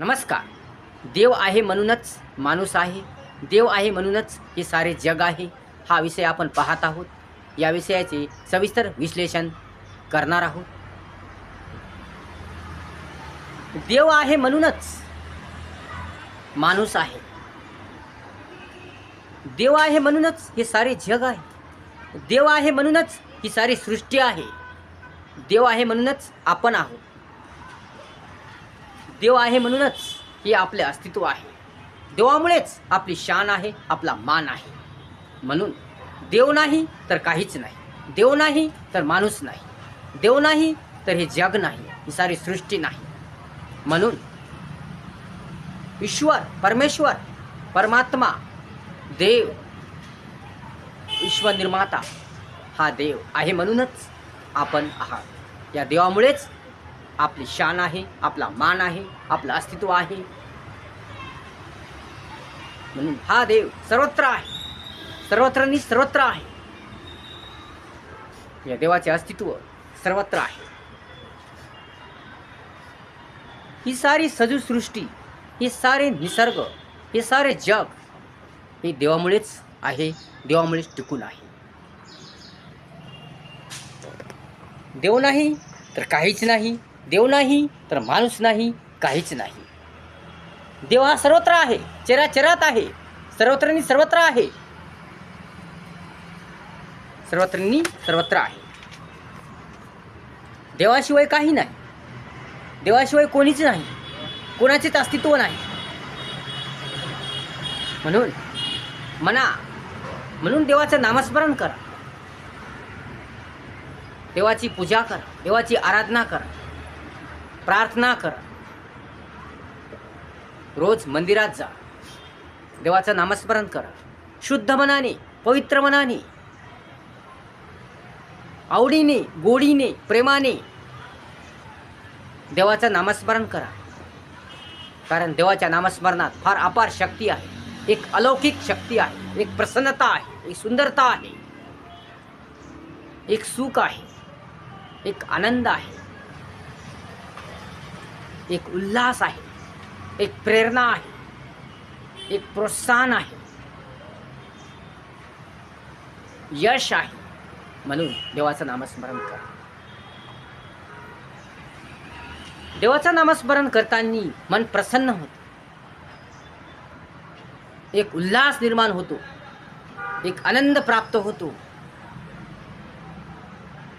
नमस्कार. देव आहे म्हणूनच माणूस आहे. देव आहे म्हणूनच हे सारे जग आहे. हा विषय आपण पाहत आहोत. या विषयाचे सविस्तर विश्लेषण करणार आहोत. देव आहे म्हणूनच माणूस आहे. देव आहे म्हणूनच हे सारे जग आहे. देव आहे म्हणूनच ही सारी सृष्टी आहे. देव आहे म्हणूनच आपण आहोत. देव आहे म्हणूनच हे आपले अस्तित्व आहे. देवामुळेच आपली शान आहे आपला मान आहे. म्हणून देव नाही तर काहीच नाही. देव नाही तर माणूस नाही. देव नाही तर हे जग नाही ही सारी सृष्टी नाही. म्हणून ईश्वर परमेश्वर परमात्मा देव विश्वनिर्माता हा देव आहे म्हणूनच आपण आहात. या देवामुळेच आपली शान आहे आपला मान आहे आपलं अस्तित्व आहे. म्हणून हा देव सर्वत्र आहे. सर्वत्र नि सर्वत्र आहे. या देवाचे अस्तित्व सर्वत्र आहे. ही सारी सजूसृष्टी हे सारे निसर्ग हे सारे जग हे देवामुळेच आहे देवामुळेच टिकून आहे. देव नाही तर काहीच नाही. देव नाही तर माणूस नाही काहीच नाही. देव हा सर्वत्र आहे चराचरात आहे सर्वत्रनी सर्वत्र आहे. सर्वत्रनी सर्वत्र आहे. देवाशिवाय काही नाही. देवाशिवाय कोणीच नाही. कोणाचेच अस्तित्व नाही. म्हणून म्हणा म्हणून देवाचं नामस्मरण करा. देवाची पूजा करा देवाची आराधना करा. प्रार्थना करा. रोज मंदिरात जा. देवाचं नामस्मरण करा. शुद्ध मनाने पवित्र मनाने आवडीने गोडीने प्रेमाने देवाचं नामस्मरण करा. कारण देवाच्या नामस्मरणात फार अपार शक्ती आहे. एक अलौकिक शक्ती आहे. एक प्रसन्नता आहे. एक सुंदरता आहे. एक सुख आहे. एक आनंद आहे. एक उल्हास आहे एक प्रेरणा आहे एक प्रोत्साहन आहे. यश आहे म्हणून देवाचं नामस्मरण करा. देवाचं नामस्मरण करताना मन प्रसन्न होतं. एक उल्हास निर्माण होतो एक आनंद प्राप्त होतो.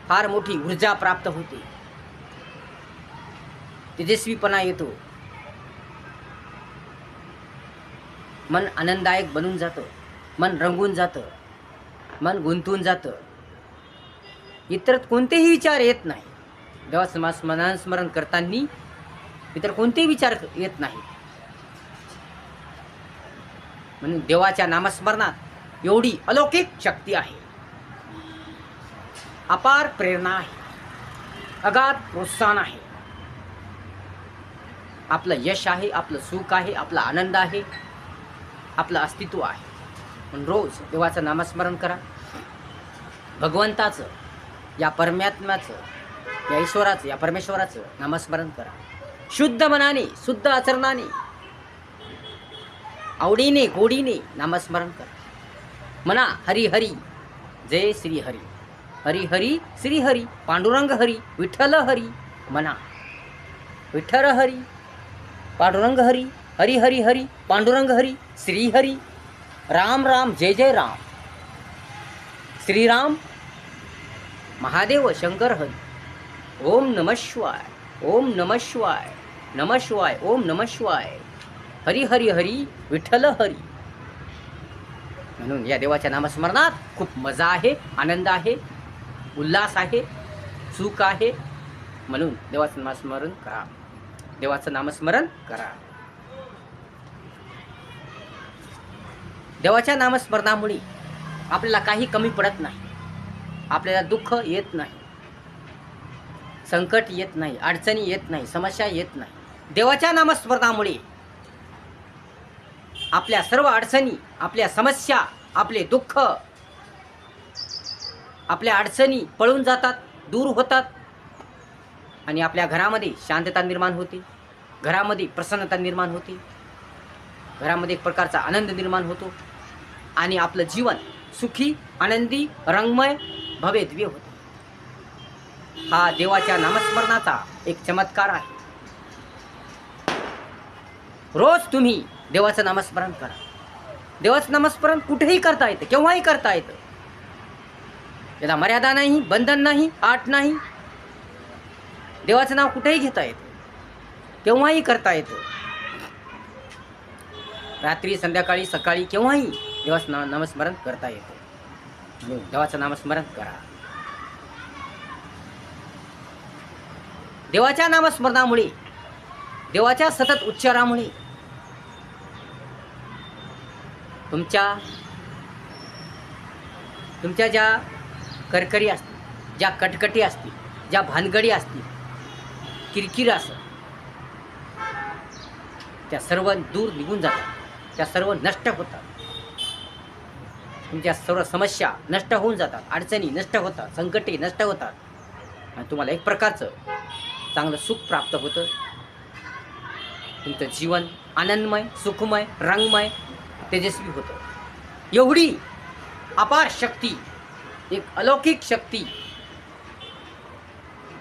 फार मोठी ऊर्जा प्राप्त होते. तेजस्वीपणा येतो. मन आनंददायक बनून जातं. मन रंगून जातं. मन गुंतून जातं. इतर कोणतेही विचार येत नाही. देवाचं स्मरण करताना इतर कोणतेही विचार येत नाही. म्हणून देवाच्या नामस्मरणात एवढी अलौकिक शक्ती आहे. अपार प्रेरणा आहे. अगाध प्रोत्साहन आहे. आपलं यश आहे आपलं सुख आहे आपला आनंद आहे आपलं अस्तित्व आहे. म्हणून रोज देवाचं नामस्मरण करा. भगवंताचं या परमात्म्याचं या ईश्वराचं या परमेश्वराचं नामस्मरण करा. शुद्ध मनाने शुद्ध आचरणाने आवडीने गोडीने नामस्मरण करा. म्हणा हरी हरी जय श्री हरी. हरी हरी श्री हरी पांडुरंग हरी विठ्ठल हरी म्हणा. विठ्ठल हरी पांडुरंग हरी हरी हरी हरी पांडुरंग हरी श्री हरी। राम राम जय जय राम। श्रीराम महादेव शंकर हरी। ओम नम शिवाय ओम नम शिवाय नम शिवाय ओम नम शिवाय। हरी हरी हरी विठ्ठल हरी। म्हणून या देवाच्या नामस्मरणात खूप मजा आहे आनंद आहे उल्हास आहे सुख आहे। म्हणून देवाचं नामस्मरण करा. देवाचं नामस्मरण करा. देवाच्या नामस्मरणामुळे आपल्याला काही कमी पडत नाही. आपल्याला दुःख येत नाही. संकट येत नाही अडचणी येत नाही समस्या येत नाही. देवाच्या नामस्मरणामुळे आपल्या सर्व अडचणी आपल्या समस्या आपले दुःख आपल्या अडचणी पळून जातात दूर होतात. आणि आपल्या घरामध्ये शांतता निर्माण होते. घरामध्ये प्रसन्नता निर्माण होते. घरामध्ये एक प्रकारचा आनंद निर्माण होतो. आणि आपलं जीवन सुखी आनंदी रंगमय भव्य दिव्य होते. हा देवाच्या नामस्मरणाचा एक चमत्कार आहे. रोज तुम्ही देवाचं नामस्मरण करा. देवाचं नामस्मरण कुठेही करता येतं केव्हाही करता येतं. याला मर्यादा नाही बंधन नाही आठ नाही देवाचं नाव कुठेही घेता येतं. केव्हाही करता येतं. रात्री संध्याकाळी सकाळी केव्हाही देवाचं नाव नामस्मरण करता येतं. म्हणून देवाचं नामस्मरण करा. देवाच्या नामस्मरणामुळे देवाच्या सतत उच्चारामुळे तुमच्या तुमच्या ज्या करकरी असतील ज्या कटकटी असतील ज्या भानगडी असतील किरकिर असं. त्या सर्व दूर निघून जातात. त्या सर्व नष्ट होतात. तुमच्या सर्व समस्या नष्ट होऊन जातात. अडचणी नष्ट होतात. संकटे नष्ट होतात. आणि तुम्हाला एक प्रकारचं चांगलं सुख प्राप्त होतं. तुमचं जीवन आनंदमय सुखमय रंगमय तेजस्वी होतं. एवढी अपार शक्ती एक अलौकिक शक्ती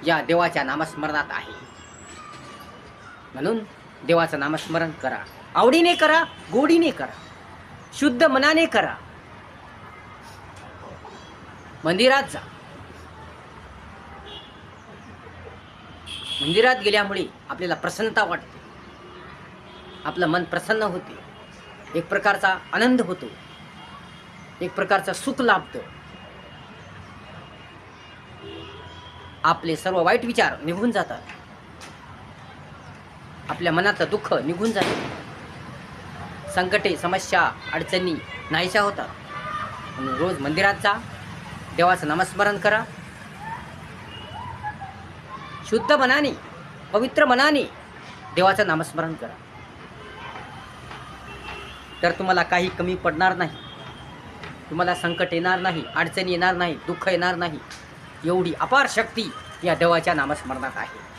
या देवाच्या नामस्मरणात आहे. म्हणून देवाचं नामस्मरण करा. आवडीने करा गोडीने करा. शुद्ध मनाने करा. मंदिरात जा. मंदिरात गेल्यामुळे आपल्याला प्रसन्नता वाटते. आपलं मन प्रसन्न होते. एक प्रकारचा आनंद होतो. एक प्रकारचं सुख लाभतं. आपले सर्व वाईट विचार निघून जातात. आपल्या मनातलं दुःख निघून जाते. संकटे समस्या अडचणी नाहीशा होतात. म्हणून रोज मंदिरात जा. देवाचं नामस्मरण करा. शुद्ध मनाने पवित्र मनाने देवाचं नामस्मरण करा. तर तुम्हाला काही कमी पडणार नाही. तुम्हाला संकट येणार नाही अडचणी येणार नाही दुःख येणार नाही. एवढी अपार शक्ती या देवाच्या नामस्मरणात आहे.